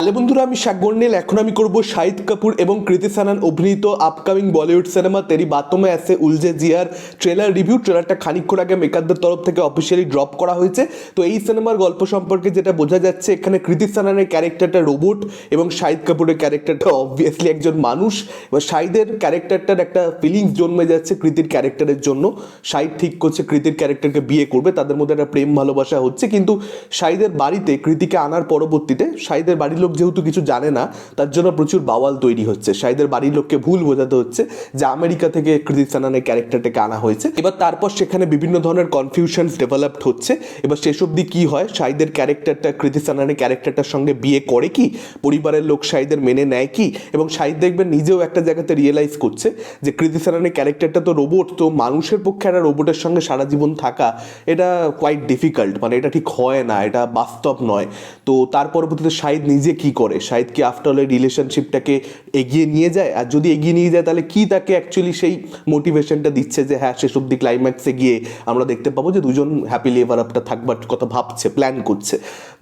Hello বন্ধুরা, আমি শাকগন্ডেল এখন আমি করব শাহিদ কাপুর এবং কৃতি সানান অভিনীত আপকামিং বলিউড সিনেমা তেরি বাতমে এসে উলজে জিয়ার ট্রেলার রিভিউ ট্রেলারটা খানিকক্ষণ আগে মেকারদের তরফ থেকে অফিসিয়ালি ড্রপ করা হয়েছে। তো এই সিনেমার গল্প সম্পর্কে যেটা বোঝা যাচ্ছে, এখানে কৃতি সানানের ক্যারেক্টারটা রোবট এবং শাহিদ কাপুরের ক্যারেক্টারটা অবভিয়াসলি একজন মানুষ। এবার শাহিদের ক্যারেক্টারটার একটা ফিলিংস জন্মে যাচ্ছে কৃতির ক্যারেক্টারের জন্য। শাহিদ ঠিক করছে কৃতির ক্যারেক্টারকে বিয়ে করবে, তাদের মধ্যে একটা প্রেম ভালোবাসা হচ্ছে। কিন্তু শাহিদের বাড়িতে কৃতিকে আনার পরবর্তীতে, শাহিদের বাড়ির লোক যেহেতু কিছু জানে না, তার জন্য প্রচুর বাওয়াল তৈরি হচ্ছে। শাহিদের বাড়ির লোককে ভুল বোঝাতে হচ্ছে যে আমেরিকা থেকে কৃতি সানানের ক্যারেক্টারটাকে আনা হয়েছে। এবার তারপর সেখানে বিভিন্ন ধরনের কনফিউশন ডেভেলপড হচ্ছে। এবার শেষ অবধি কি হয়? শাহিদের ক্যারেক্টারটা, কৃতি সানানের ক্যারেক্টারটার সঙ্গে বিয়ে করে কি? পরিবারের লোক শাহিদের মেনে নেয় কি? এবং শাহিদ দেখবেন নিজেও একটা জায়গাতে রিয়েলাইজ করছে যে কৃতি সানানের ক্যারেক্টারটা তো রোবট তো মানুষের পক্ষে একটা রোবটের সঙ্গে সারা জীবন থাকা, এটা কোয়াইট ডিফিকাল্ট মানে এটা ঠিক হয় না, এটা বাস্তব নয়। তো তার পরবর্তীতে শাহিদ নিজে কি করে? শাহিদ কি আফটার অল এই রিলেশনশিপটাকে এগিয়ে নিয়ে যায়? আর যদি এগিয়ে নিয়ে যায়, তাহলে কি তাকে অ্যাকচুয়ালি সেই মোটিভেশনটা দিচ্ছে যে হ্যাঁ শেষ অব্দি ক্লাইম্যাক্সে গিয়ে আমরা দেখতে পাবো যে দুজন হ্যাপি লেভার আপটা থাকবার কথা ভাবছে প্ল্যান করছে।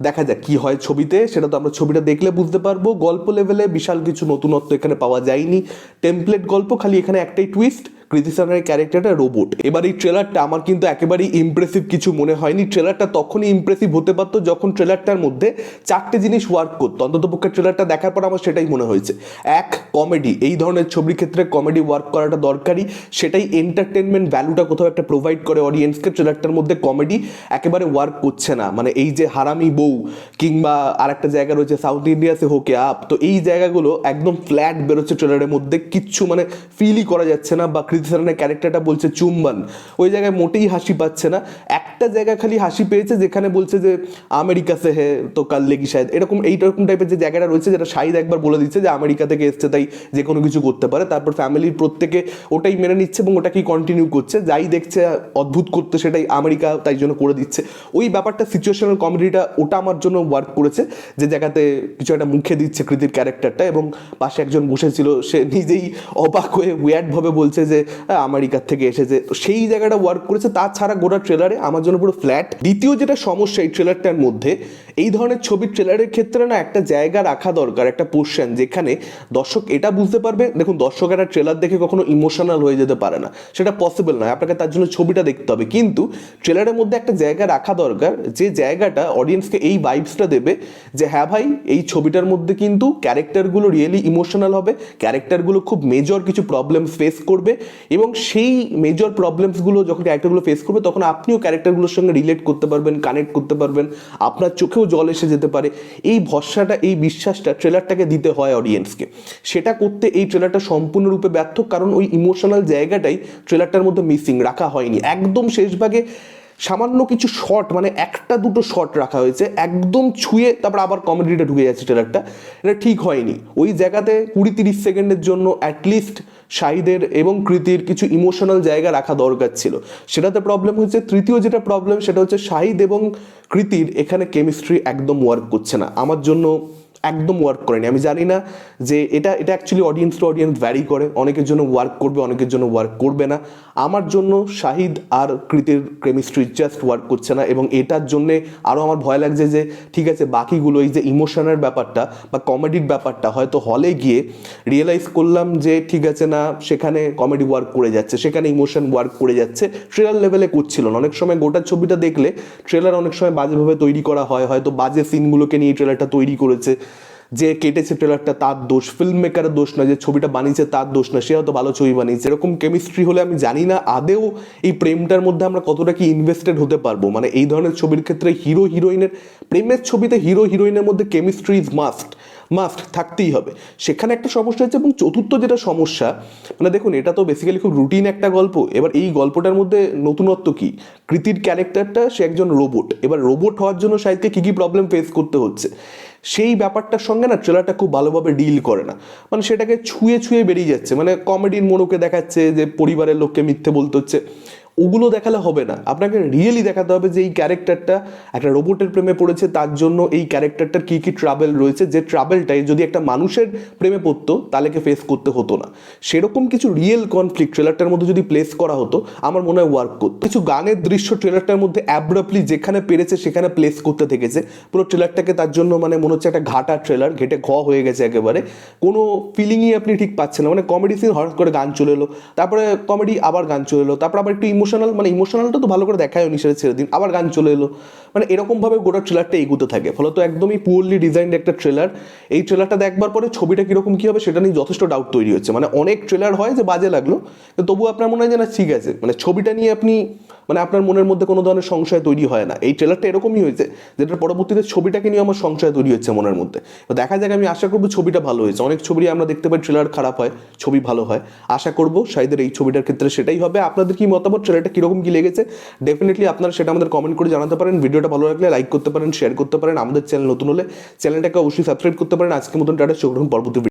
দেখা যাক কি হয় ছবিতে, সেটা তো আমরা ছবিটা দেখলে বুঝতে পারব। গল্প লেভেলে বিশাল কিছু নতুনত্ব এখানে পাওয়া যায়নি। টেমপ্লেট গল্প, খালি এখানে একটাই টুইস্ট কৃতিসানের ক্যারেক্টারটা রোবট। এবার এই ট্রেলারটা আমার কিন্তু একেবারেই ইমপ্রেসিভ কিছু মনে হয়নি। ট্রেলারটা তখনই ইমপ্রেসিভ হতে পারতো যখন ট্রেলারটার মধ্যে চারটে জিনিস ওয়ার্ক করতো। অন্তত পক্ষে ট্রেলারটা দেখার পর আমার সেটাই মনে হয়েছে। এক কমেডি এই ধরনের ছবির ক্ষেত্রে কমেডি ওয়ার্ক করাটা দরকারি সেটাই এন্টারটেনমেন্ট ভ্যালুটা কোথাও একটা প্রোভাইড করে অডিয়েন্সকে ট্রেলারটার মধ্যে কমেডি একেবারে ওয়ার্ক করছে না। মানে এই যে হারামি বউ কিংবা আর একটা জায়গা রয়েছে সাউথ ইন্ডিয়াতে হোকে আপ তো এই জায়গাগুলো একদম ফ্ল্যাট বেরোচ্ছে ট্রেলারের মধ্যে। কিচ্ছু মানে ফিলই করা যাচ্ছে না বা সারানের ক্যারেক্টারটা বলছে চুম্বান। ওই জায়গায় মোটেই হাসি পাচ্ছে না। একটা জায়গা খালি হাসি পেয়েছে যেখানে বলছে যে আমেরিকা সে হে তো কাল লেগি শায়দ। এরকম এইরকম টাইপের যে জায়গাটা রয়েছে যেটা শাহিদ একবার বলে দিচ্ছে যে আমেরিকা থেকে এসছে তাই যে কোনো কিছু করতে পারে। তারপর ফ্যামিলির প্রত্যেকে ওটাই মেনে নিচ্ছে এবং ওটাকেই কন্টিনিউ করছে। যাই দেখছে অদ্ভুত করতে সেটাই আমেরিকা তাই জন্য করে দিচ্ছে। ওই ব্যাপারটা সিচুয়েশনাল কমেডিটা ওটা আমার জন্য ওয়ার্ক করেছে যে জায়গাতে কিছু একটা মুখে দিচ্ছে কৃতির ক্যারেক্টারটা এবং পাশে একজন বসেছিল সে নিজেই অবাক হয়ে ওয়ার্ডভাবে বলছে যে "হ্যাঁ, আমেরিকার থেকে এসেছে। তো সেই জায়গাটা ওয়ার্ক করেছে। তাছাড়া গোটা ট্রেলারে আমার জন্য পুরো ফ্ল্যাট দ্বিতীয় যেটা সমস্যা এই ট্রেলারটার মধ্যে, এই ধরনের ছবির ট্রেলারের ক্ষেত্রে না একটা জায়গা রাখা দরকার, একটা পোর্শন যেখানে দর্শক এটা বুঝতে পারবে। দেখুন দর্শক একটা ট্রেলার দেখে কখনো ইমোশনাল হয়ে যেতে পারে না। সেটা পসিবল নয়। আপনাকে তার জন্য ছবিটা দেখতে হবে। কিন্তু ট্রেলারের মধ্যে একটা জায়গা রাখা দরকার। যে জায়গাটা অডিয়েন্সকে এই ভাইবসটা দেবে যে হ্যাঁ ভাই, এই ছবিটার মধ্যে কিন্তু ক্যারেক্টারগুলো রিয়েলি ইমোশনাল হবে। ক্যারেক্টারগুলো খুব মেজর কিছু প্রবলেম ফেস করবে। এবং সেই মেজর প্রবলেমসগুলো যখন ক্যারেক্টারগুলো ফেস করবে, তখন আপনিও ক্যারেক্টারগুলোর সঙ্গে রিলেট করতে পারবেন কানেক্ট করতে পারবেন, আপনার চোখেও জল এসে যেতে পারে। এই ভরসাটা, এই বিশ্বাসটা ট্রেলারটাকে দিতে হয় অডিয়েন্সকে সেটা করতে এই ট্রেলারটা সম্পূর্ণরূপে ব্যর্থ, কারণ ওই ইমোশনাল জায়গাটাই ট্রেলারটার মধ্যে মিসিং রাখা হয়নি। একদম শেষ ভাগে সামান্য কিছু শট মানে একটা দুটো শট রাখা হয়েছে, একদম ছুঁয়ে তারপর আবার কমেডিটা ঢুকে যাচ্ছে ট্রেলারটা এটা ঠিক হয়নি। ওই জায়গাতে কুড়ি তিরিশ সেকেন্ডের জন্য অ্যাটলিস্ট শাহিদের এবং কৃতির কিছু ইমোশনাল জায়গা রাখা দরকার ছিল। সেটাতে প্রবলেম হচ্ছে, তৃতীয় যেটা প্রবলেম সেটা হচ্ছে শাহিদ এবং কৃতির এখানে কেমিস্ট্রি একদম ওয়ার্ক করছে না। আমার জন্য একদম ওয়ার্ক করেনি। আমি জানি না যে এটা এটা actually audience to audience vary করে। অনেকের জন্য ওয়ার্ক করবে, অনেকের জন্য ওয়ার্ক করবে না। আমার জন্য শাহিদ আর কৃতির কেমিস্ট্রি জাস্ট ওয়ার্ক করছে না এবং এটার জন্যে আরও আমার ভয় লাগছে যে, ঠিক আছে, বাকিগুলো এই যে ইমোশনের ব্যাপারটা বা কমেডির ব্যাপারটা হয়তো হলে গিয়ে রিয়েলাইজ করলাম যে, ঠিক আছে না, সেখানে কমেডি ওয়ার্ক করে যাচ্ছে, সেখানে ইমোশন ওয়ার্ক করে যাচ্ছে ট্রেলার লেভেলে করছিল না। অনেক সময় গোটা ছবিটা দেখলে ট্রেলার অনেক সময় বাজেভাবে তৈরি করা হয়, হয়তো বাজে সিনগুলোকে নিয়ে ট্রেলারটা তৈরি করেছে। যে কেটেছে ট্রেলারটা তার দোষ ফিল্ম মেকারের দোষ না যে ছবিটা বানিয়েছে তার দোষ না সে হয়তো ভালো ছবি বানিয়েছে। এরকম কেমিস্ট্রি হলে আমি জানি না, আদেও এই প্রেমটার মধ্যে আমরা কতটা কি ইনভেস্টেড হতে পারব। মানে এই ধরনের ছবির ক্ষেত্রে হিরো হিরোইনের প্রেমের ছবিতে হিরো হিরোইনের মধ্যে কেমিস্ট্রি ইজ মাস্ট মাস্ট থাকতেই হবে। সেখানে একটা সমস্যা হচ্ছে, এবং চতুর্থ যেটা সমস্যা মানে দেখুন, এটা তো বেসিক্যালি খুব রুটিন একটা গল্প। এবার এই গল্পটার মধ্যে নতুনত্ব কি? কৃতির ক্যারেক্টারটা সে একজন রোবট এবার রোবট হওয়ার জন্য সাহিত্যকে কী কী প্রবলেম ফেস করতে হচ্ছে? সেই ব্যাপারটার সঙ্গে না ট্রেলারটা খুব ভালোভাবে ডিল করে না। মানে সেটাকে ছুঁয়ে ছুঁয়ে বেরিয়ে যাচ্ছে। মানে কমেডির মনোকে দেখাচ্ছে যে পরিবারের লোককে মিথ্যে বলতে হচ্ছে। ওগুলো দেখালে হবে না। আপনাকে রিয়েলি দেখাতে হবে যে এই ক্যারেক্টারটা একটা রোবটের প্রেমে পড়েছে, তার জন্য এই ক্যারেক্টারটার কী কী ট্রাভেল রয়েছে। যে ট্রাভেলটাই যদি একটা মানুষের প্রেমে পড়তো, তাহলে ফেস করতে হতো না। সেরকম কিছু রিয়েল কনফ্লিক্ট ট্রেলারটার মধ্যে যদি প্লেস করা হতো, আমার মনে হয় ওয়ার্ক করতো। কিছু গানের দৃশ্য ট্রেলারটার মধ্যে অ্যাব্রাপলি যেখানে পেরেছে, সেখানে প্লেস করতে থেকেছে। পুরো ট্রেলারটাকে তার জন্য মানে মনে হচ্ছে একটা ঘাটা ট্রেলার ঘেটে ঘ হয়ে গেছে একেবারে। কোনো ফিলিংই আপনি ঠিক পাচ্ছেন না। মানে কমেডি সিন হঠাৎ করে গান চলে এলো, তারপরে কমেডি আবার গান চলে এলো, তারপর আবার একটু ইমোশনাল মানে ইমোশনালটা তো ভালো করে দেখায় নিঃশ্বাসে ছেড়ে দিন, আবার গান চলে এলো। মানে এরকমভাবে গোটা ট্রেলারটা এগুতে থাকে, ফলত একদমই পুয়ারলি ডিজাইনড একটা ট্রেলার এই ট্রেলারটা দেখবার পরে ছবিটা কীরকম কী হবে সেটা নিয়ে যথেষ্ট ডাউট তৈরি হচ্ছে। মানে অনেক ট্রেলার হয় যে বাজে লাগল, কিন্তু তবু আপনার মনে হয় যে না, ঠিক আছে। মানে ছবিটা নিয়ে আপনি মানে আপনার মনের মধ্যে কোনো ধরনের সংশয় তৈরি হয় না। এই ট্রেলারটা এরকমই হয়েছে যেটার পরবর্তীতে ছবিটাকে নিয়ে আমার সংশয় তৈরি হচ্ছে মনের মধ্যে। তো দেখা যাক, আমি আশা করব ছবিটা ভালো হয়েছে। অনেক ছবি আমরা দেখতে পাই ট্রেলার খারাপ হয়, ছবি ভালো হয়। আশা করব শাহিদের এই ছবিটার ক্ষেত্রে সেটাই হবে। আপনাদের কি মতামত? ট্রেলারটা কীরকম কী লেগেছে? ডেফিনেটলি আপনারা সেটা আমাদের কমেন্ট করে জানাতে পারেন। ভিডিওটা ভালো লাগলে লাইক করতে পারেন শেয়ার করতে পারেন। আমাদের চ্যানেল নতুন হলে চ্যানেলটাকে অবশ্যই সাবস্ক্রাইব করতে পারেন। আজকের মতন টাটা চোখ পরবর্তী